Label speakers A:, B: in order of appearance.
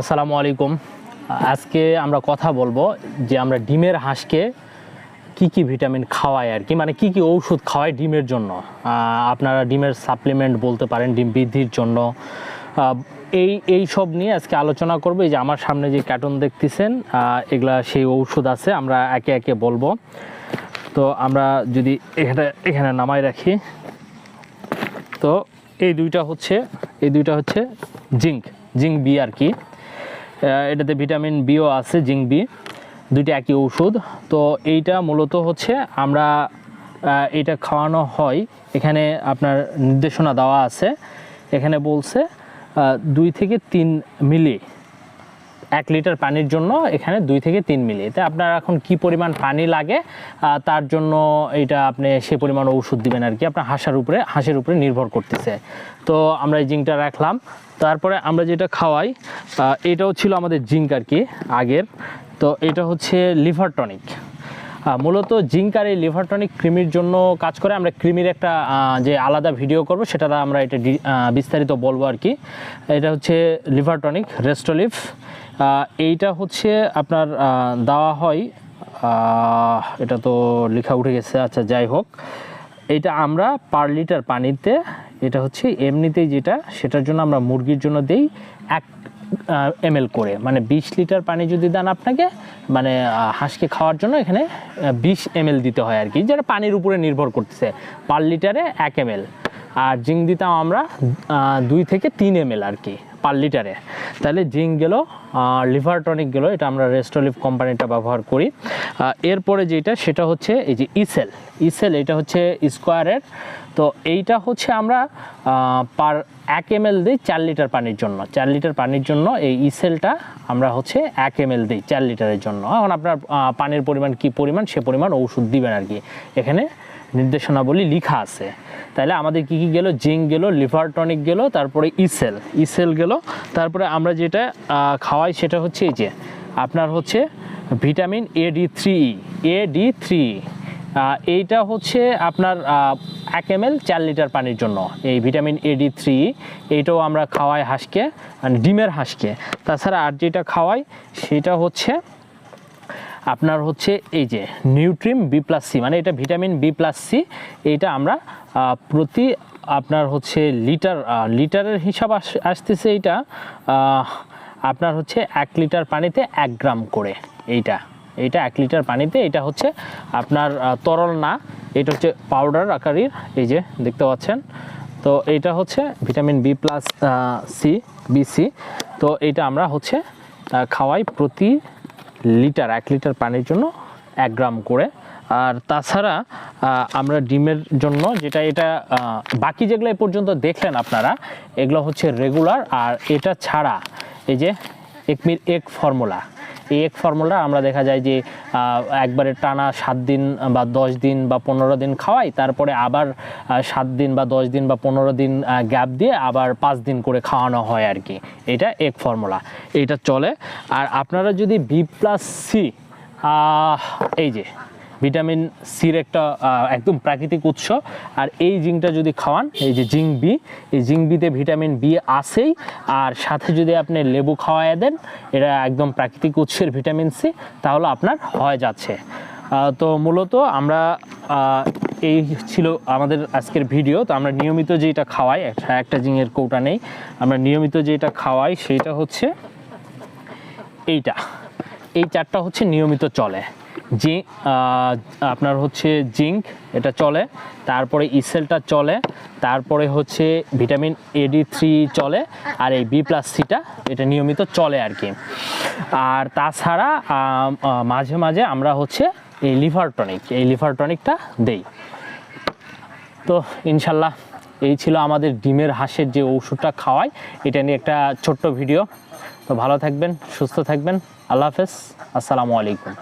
A: আসসালামু আলাইকুম। আজকে আমরা কথা বলব যে আমরা ডিমের হাঁসকে কি কি ভিটামিন খাওয়াই আর কি মানে কি কি ঔষধ খাওয়াই ডিমের জন্য। আপনারা ডিমের সাপ্লিমেন্ট বলতে পারেন, ডিম বৃদ্ধির জন্য। এই এই সব নিয়ে আজকে আলোচনা করব। এই যে আমার সামনে যে কার্টুন দেখতেছেন এগুলা সেই ঔষধ আছে, আমরা একে একে বলব। তো আমরা যদি এখানে এখানে নামাই রাখি। তো এই দুইটা হচ্ছে, এই দুইটা হচ্ছে জিঙ্ক জিঙ্ক বি আর কি। এটাতে ভিটামিন বিও আছে, জিঙ্ক বি দুইটা একই ঔষধ। তো এইটা মূলত হচ্ছে আমরা এটা খাওয়ানো হয়। এখানে আপনার নির্দেশনা দেওয়া আছে। এখানে বলছে দুই থেকে তিন মিলি এক লিটার পানির জন্য এখানে দুই থেকে তিন মিলি। তা আপনার এখন কি পরিমাণ পানি লাগে তার জন্য এটা আপনি সে পরিমাণ ওষুধ দিবেন আর কি। আপনার হাঁসার উপরে, হাঁসের উপরে নির্ভর করতেছে। তো আমরা এই জিঙ্কটা রাখলাম। তারপরে আমরা যেটা খাওয়াই এটাও ছিল আমাদের জিঙ্ক আর কি, আগের। তো এটা হচ্ছে লিভার টনিক। মূলত জিঙ্ক আর এই লিভারটনিক ক্রিমির জন্য কাজ করে। আমরা ক্রিমির একটা যে আলাদা ভিডিও করব, সেটা আমরা এটা বিস্তারিত বলব আর কি। এটা হচ্ছে লিভারটনিক রেস্টোলিভ এইটা হচ্ছে আপনার দেওয়া হয় এটা তো লেখা উঠে গেছে আচ্ছা যাই হোক। এইটা আমরা পার লিটার পানিতে, এটা হচ্ছে এমনিতেই যেটা, সেটার জন্য আমরা মুরগির জন্য দেই এক এমএল করে। মানে বিশ লিটার পানি যদি দেন আপনাকে মানে হাঁসকে খাওয়ার জন্য এখানে বিশ এম দিতে হয় আর কি, যেটা পানির উপরে নির্ভর করতেছে। পার লিটারে এক এমএল আর জিঙ্ক দিতাম আমরা দুই থেকে তিন এমএল আর কি, পার লিটারে। তাহলে জিঙ্ক গেল লিভার টনিক গেল, এটা আমরা রেস্টোলিভ কোম্পানিটা ব্যবহার করি। এরপরে যেটা, সেটা হচ্ছে এই যে ইসেল। ইসেল, এটা হচ্ছে স্কোয়ারের। তো এইটা হচ্ছে আমরা পার এক এম এল দিই চার লিটার পানির জন্য। চার লিটার পানির জন্য এই ইসেলটা আমরা হচ্ছে এক এম এল দিই চার লিটারের জন্য। এখন আপনার পানির পরিমাণ কি পরিমাণ, সে পরিমাণ ওষুধ দিবেন আর কি। এখানে নির্দেশনাবলী লিখা আছে। তাহলে আমাদের কি কি গেল? জিঙ্ক গেল, লিভার টনিক গেল, তারপরে ইসেল। ইসেল গেল, তারপরে আমরা যেটা খাওয়াই সেটা হচ্ছে এই যে, আপনার হচ্ছে vitamin A D three A D three এইটা হচ্ছে আপনার এক এম এল চার লিটার পানির জন্য, এই ভিটামিন এ ডি থ্রি এইটাও আমরা খাওয়াই হাঁসকে মানে ডিমের হাঁসকে। তাছাড়া আর যেটা খাওয়াই সেটা হচ্ছে আপনার হচ্ছে এই যে নিউট্রিম বি প্লাস সি মানে এটা ভিটামিন বি প্লাস সি এইটা আমরা প্রতি আপনার হচ্ছে লিটার লিটারের হিসাব আস- আসতেছে এইটা আপনার হচ্ছে এক লিটার পানিতে এক গ্রাম করে এইটা এইটা এক লিটার পানিতে এটা হচ্ছে আপনার তরল না, এটা হচ্ছে পাউডার আকারের, এই যে দেখতে পাচ্ছেন, তো এইটা হচ্ছে vitamin B plus C BC তো এটা আমরা হচ্ছে খাওয়াই প্রতি লিটার, এক লিটার পানির জন্য এক গ্রাম করে। আর তাছাড়া আমরা ডিমের জন্য যেটা, এটা বাকি যেগুলো এ পর্যন্ত দেখলেন আপনারা, এগুলো হচ্ছে রেগুলার আর এটা ছাড়া, এই যে, একমির এক ফর্মুলা এই এক ফর্মুলা আমরা দেখা যায় যে একবারে টানা সাত দিন বা দশ দিন বা পনেরো দিন খাওয়াই, তারপরে আবার সাত দিন বা দশ দিন বা পনেরো দিন গ্যাপ দিয়ে আবার পাঁচ দিন করে খাওয়ানো হয় আর কি। এটা এক ফর্মুলা এটা চলে। আর আপনারা যদি বি প্লাস সি এই যে ভিটামিন সির একটা একদম প্রাকৃতিক উৎস। আর এই জিঙ্কটা যদি খাওয়ান, এই যে জিঙ্ক বি, এই জিঙ্ক বিতে ভিটামিন বি আছেই। আর সাথে যদি আপনি লেবু খাওয়ায় দেন, এটা একদম প্রাকৃতিক উৎসের ভিটামিন সি, তাহলে আপনার হয়ে যাচ্ছে। তো মূলত আমরা এই ছিল আমাদের আজকের ভিডিও। তো আমরা নিয়মিত যেটা খাওয়াই, একটা জিঙের কৌটা নেই, আমরা নিয়মিত যেটা খাওয়াই সেটা হচ্ছে এইটা। এই চারটা হচ্ছে নিয়মিত চলে। জি আপনার হচ্ছে জিঙ্ক, এটা চলে। তারপরে ইসেলটা চলে। তারপরে হচ্ছে ভিটামিন এডি থ্রি চলে। আর এই বি প্লাস সিটা, এটা নিয়মিত চলে আর কি। আর তাছাড়া মাঝে মাঝে আমরা হচ্ছে এই লিভার টনিক, এই লিভার টনিকটা দেই। তো ইনশাল্লাহ, এই ছিল আমাদের ডিমের হাঁসের যে ওষুধটা খাওয়াই। এটা নিয়ে একটা ছোট্ট ভিডিও। তো ভালো থাকবেন, সুস্থ থাকবেন। আল্লাহ হাফেজ। আসসালামু আলাইকুম।